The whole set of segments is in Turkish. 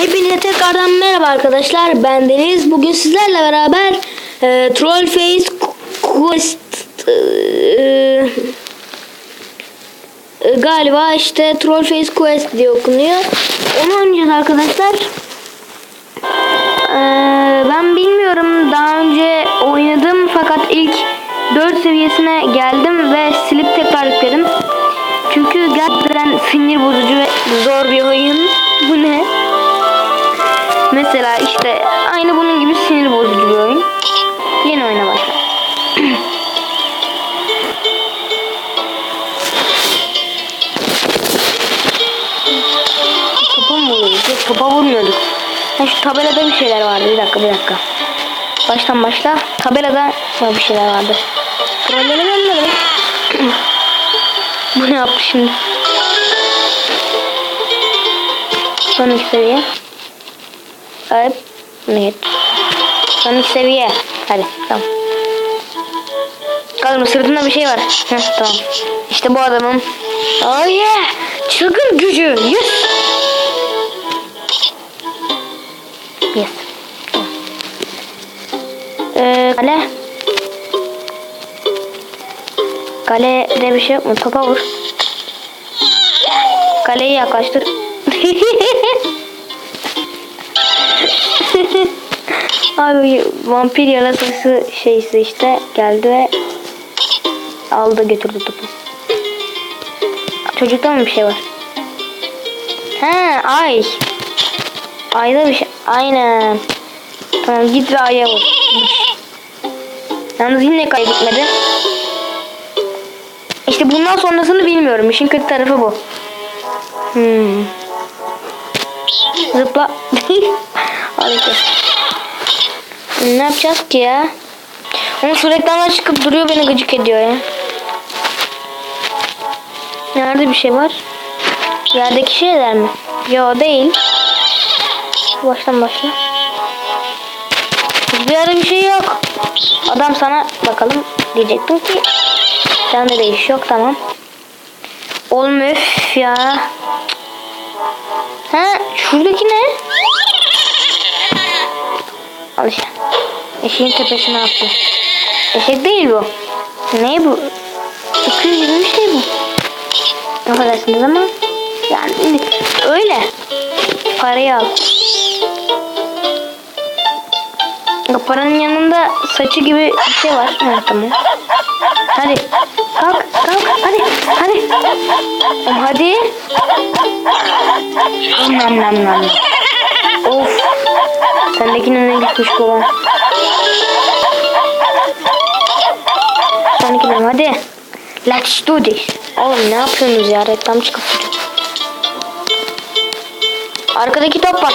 Hepinize tekrardan merhaba arkadaşlar. Ben Deniz. Bugün sizlerle beraber e, Trollface Quest e, e, galiba işte Trollface Quest diye okunuyor. Onu oynayacağız arkadaşlar. E, ben bilmiyorum daha önce oynadım fakat ilk 4 seviyesine geldim ve silip tekrar yükledim. Çünkü gerçekten sinir bozucu ve zor bir oyun. Mesela işte aynı bunun gibi sinir bozucu bir oyun. Yeni oyuna başla. Topa mı vuruyoruz? Yok, Topa vurmuyorduk. Ha, şu tabelada bir şeyler vardı. Bir dakika bir dakika. Baştan başla. Tabelada bir şeyler vardı. Bu ne yaptı şimdi? Son iki seviye. Evet. Evet. Son seviye. Hadi tamam. Kalma sırtında bir şey var. Heh, tamam. İşte bu adamım. Oh yeah. Çılgın gücü. Yes. Yes. Tamam. Ee, kale. Kalede bir şey yok mu? Topa vur. Kaleyi yaklaştır. Abi vampir yarasası şeysi işte geldi ve aldı götürdü topu. Çocukta mı bir şey var? He ay. Ayda bir şey. Aynen. Tamam git ve aya vur. Yalnız yine kaybetmedi. İşte bundan sonrasını bilmiyorum. İşin kötü tarafı bu. Hmm. Zıpla. Harika. Ne yapacağız ki ya? Onun sürekli ama çıkıp duruyor beni gıcık ediyor ya. Nerede bir şey var? Yerdeki şeyler mi? Yo değil. Baştan başla. Hiçbir yerde bir şey yok. Adam sana bakalım diyecektim ki Sende de iş yok tamam. Oğlum ya. Ha şuradaki ne? Al işte. Eşeğin tepesine attı. Eşek değil bu. Ne bu? 223 değil bu. Affedersiniz ama yani öyle. Parayı al. Paranın yanında saçı gibi bir şey var. Evet tamam. Hadi. Kalk kalk hadi hadi. Hadi. Nam nam nam. Of. Sendekinin ne gitmiş bu iki bölüm hadi. Let's do this. Oğlum ne yapıyorsunuz ya reklam çıkıp duruyor. Arkadaki top var.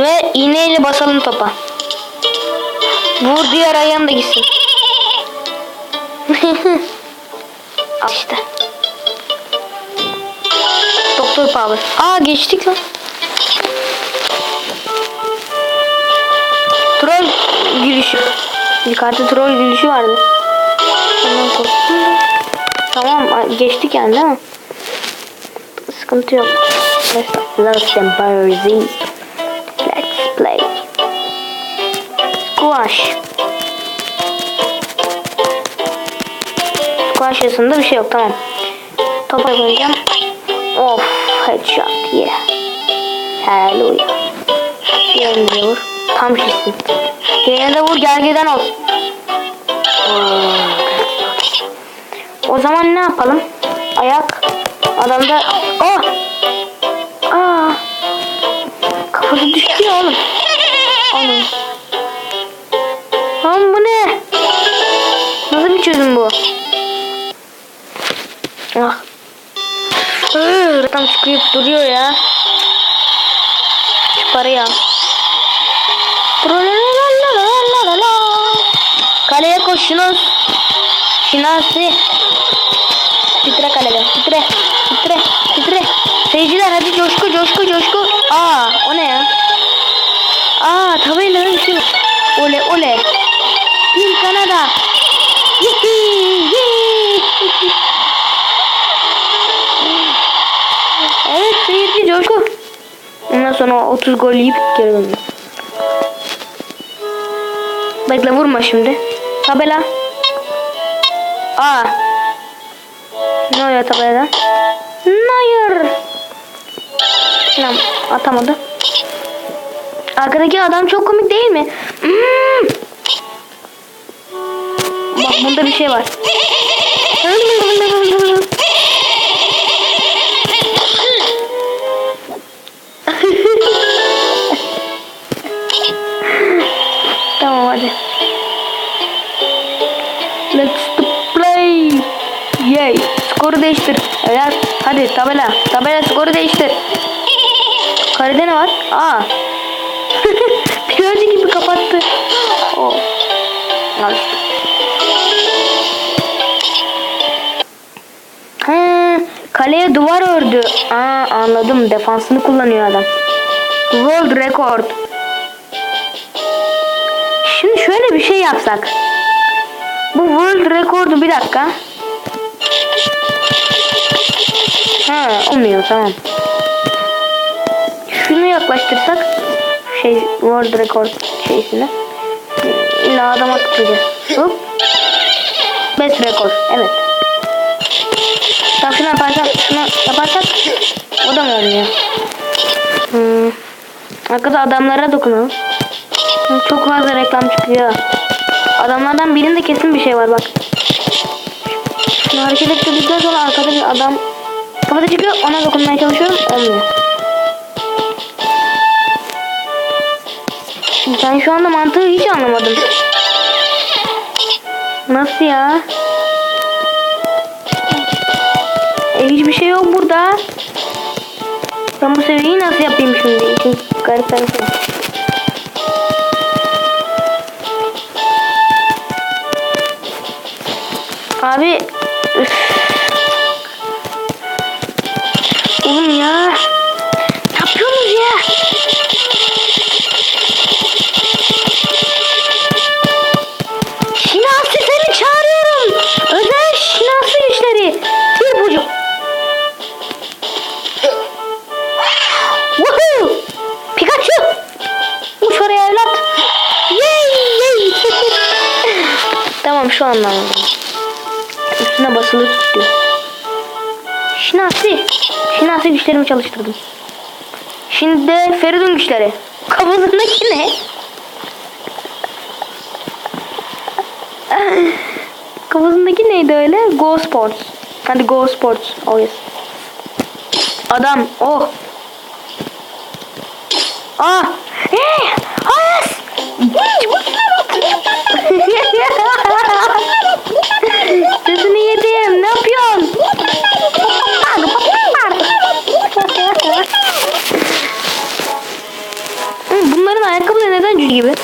Ve iğneyle basalım topa. Vur diğer ayağın da gitsin. Al işte. Doktor Power. Aa geçtik lan. Troll gülüşü. Yukarıda troll gülüşü vardı. Ondan korktum da. Tamam geçtik yani değil mi? Sıkıntı yok. Let's Empire Z. Let's play. Squash. Squash yazısında bir şey yok tamam. Topa koyacağım. Of headshot yeah. Hallelujah. Diğerini de vur. Tam şişsin. Diğerini de vur gergeden ol. O zaman ne yapalım? Ayak. Adamda... Oh! Aa! Kafası düştü ya oğlum. Oğlum. Lan bu ne? Nasıl bir çözüm bu? Ah. Iıı, tam çıkıp duruyor ya. Şu parayı al. Koşunuz. Şinasi. Titre kalede. Titre. Titre. Titre. Seyirciler hadi coşku coşku coşku. Aa o ne ya? Aa tabela bir şey. Ole ole. Team Kanada. Yihi. Evet seyirci coşku. Ondan sonra 30 gol yiyip geri döndü. Bekle vurma şimdi. Tabela. Aa. Ne oluyor tabelada? Hayır. Tamam atamadı. Arkadaki adam çok komik değil mi? Hmm. Bak bunda bir şey var. tamam hadi. Skoru değiştir. Evet. Hadi tabela. Tabela skoru değiştir. Karede ne var? Aa. önce gibi kapattı. Oh. Al. He, kaleye duvar ördü. Aa, anladım. Defansını kullanıyor adam. World record. Şimdi şöyle bir şey yapsak. Bu world rekordu bir dakika. Ha, olmuyor tamam. Şunu yaklaştırsak şey world record şeysine. İlla adama tıklayacağız. Hop. Best record. Evet. Tamam şunu yaparsak, şunu yaparsak o da mı olmuyor? Hmm. Arkada adamlara dokunalım. Çok fazla reklam çıkıyor. Adamlardan birinde kesin bir şey var bak. Şunu hareket ettirdikten sonra arkada bir adam kafada çıkıyor ona dokunmaya çalışıyorum olmuyor. Ben şu anda mantığı hiç anlamadım. Nasıl ya? E, hiçbir şey yok burada. Ben bu seviyeyi nasıl yapayım şimdi? İşin garip. Abi üf. Oğlum ya. Ne yapıyorsunuz ya? Şinasi seni çağırıyorum. Özel şinasi güçleri. Bir bucuk. Woohoo! Pikachu! Uç oraya evlat. Yay yay. tamam şu an anladım. Üstüne basılı tutuyor. Şinasi. Şinasi güçlerimi çalıştırdım. Şimdi de Feridun güçleri. Kafasındaki ne? Kafasındaki neydi öyle? Go Sports. Hadi Go Sports. Oh yes. Adam. Oh. Ah. Hey. Gibi?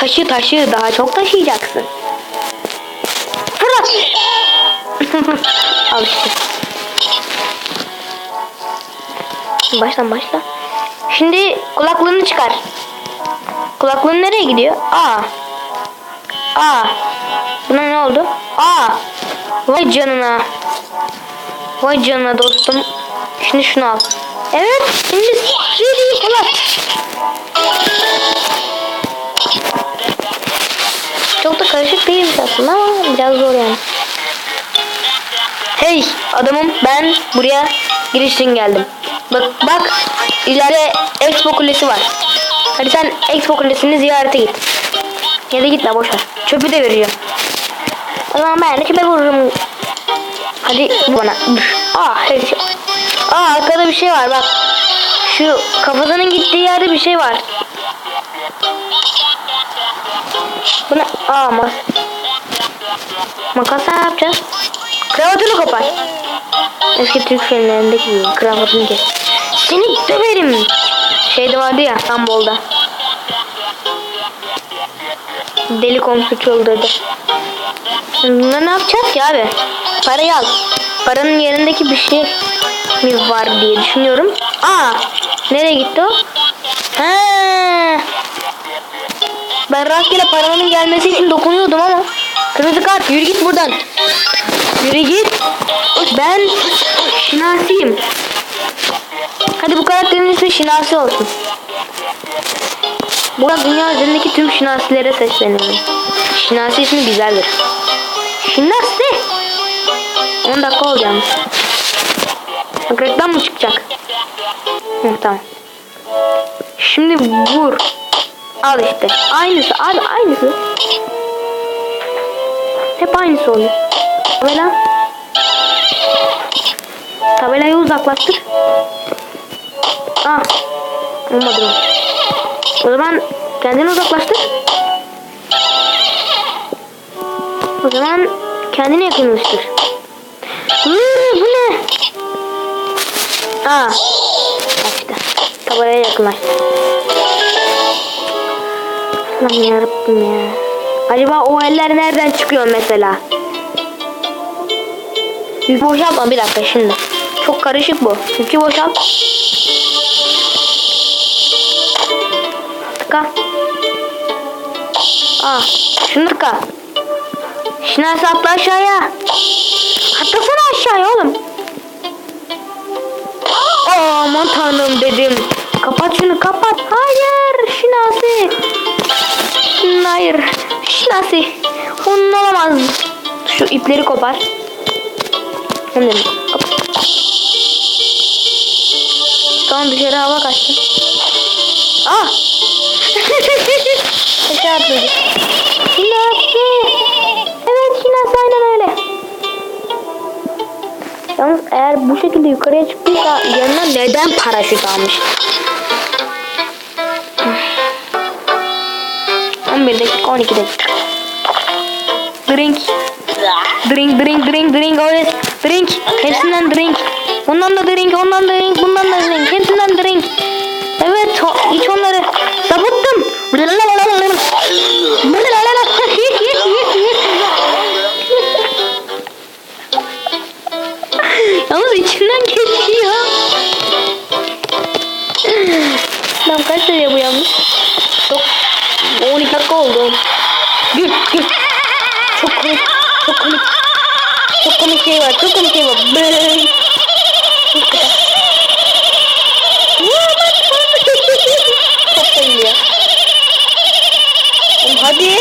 Taşı taşı daha çok taşıyacaksın. Fırlat. Al işte. Baştan başla. Şimdi kulaklığını çıkar. Kulaklığın nereye gidiyor? Aa. Aa. Buna ne oldu? Aa. Vay canına. Vay canına dostum. Şimdi şunu al. Evet. Şimdi kulak. Çok da karışık değilmiş aslında ama biraz zor yani. Hey adamım ben buraya giriş için geldim. Bak bak ileride Expo Kulesi var. Hadi sen Expo Kulesi'ni ziyarete git. Ya da gitme boş ver. Çöpü de vereceğim. O zaman ben de çöpe vururum. Hadi bana. Aa her şey. Aa arkada bir şey var bak. Şu kafasının gittiği yerde bir şey var. Bu ne? Aa mas. Makas yapacağız? Kravatını kopar. Eski Türk filmlerindeki gibi kravatını kes. Seni döverim. Şeyde vardı ya İstanbul'da. Deli komşu çıldırdı. Şimdi bunları ne yapacağız ki abi? Parayı al. Paranın yerindeki bir şey mi var diye düşünüyorum. Aa, nereye gitti o? Ha. Ben rastgele paranın gelmesi için dokunuyordum ama. Kırmızı kart yürü git buradan. Yürü git. Ben şinasiyim. Hadi bu karakterin ismi şinasi olsun. Burada dünya üzerindeki tüm şinasilere sesleniyorum. Şinasi ismi güzeldir. Şinasi. 10 dakika oldu yalnız. Bak reklam mı çıkacak? Hı, tamam. Şimdi vur. Al işte. Aynısı. Abi aynısı. Hep aynısı oluyor. Tabela. Tabelayı uzaklaştır. Ah. Olmadı? O zaman kendini uzaklaştır. O zaman kendini yakınlaştır. Hıı, bu ne? Aa. Bak işte. Tabelaya yakınlaştır. Lan yarabbim ya. Acaba o eller nereden çıkıyor mesela? Yük boşaltma bir dakika şimdi. Çok karışık bu. Yükü boşalt. Tıka. Aa, şunu tıka. Şinasi atla aşağıya. Atlasana aşağıya oğlum. Aman tanrım dedim. Kapat şunu kapat. Hayır Şinasi. Hayır. Şinasi. Onun olamaz. Şu ipleri kopar. Kapat. Tamam dışarı hava kaçtı. Ah! Aşağı atladı. Şinasi. Evet Şinasi aynen öyle. Yalnız eğer bu şekilde yukarıya çıktıysa yanına neden paraşüt almış? 11 dakika 12 dakika. Drink. Drink drink drink drink evet. Drink. Hepsinden drink. Bundan da drink, ondan da drink, bundan da drink. Hepsinden drink. Evet, iç onları. Sapıttım. Yalnız içinden geçiyor. Tam kaç seviye bu yalnız? Çok 12 dakika oldu. Gül gül. Çok komik. Çok komik. Çok komik şey var. Çok komik şey var. Bıı. Çok güzel. Çok seviyor. Oğlum hadi.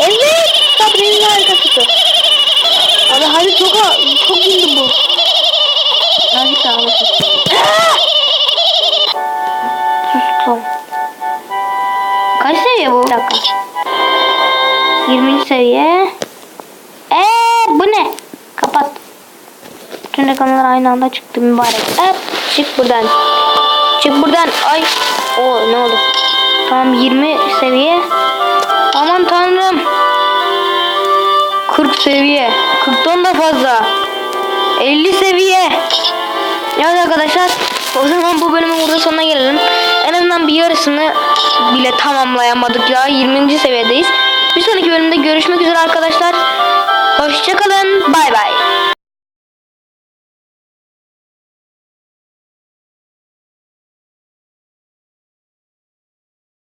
Evet. Sabri'nin harikası. Abi hadi çok çok güldü bu. Hadi tamam. Sustum. Dakika. 20. seviye. Eee bu ne? Kapat. Bütün rakamlar aynı anda çıktı mübarek. Hop çık buradan. Çık buradan. Ay. O ne oldu? Tamam 20 seviye. Aman tanrım. 40 seviye. 40'tan da fazla. 50 seviye. Evet arkadaşlar. O zaman bu bölümün burada sonuna gelelim en azından bir yarısını bile tamamlayamadık ya. 20. seviyedeyiz. Bir sonraki bölümde görüşmek üzere arkadaşlar. Hoşçakalın. Bay bay.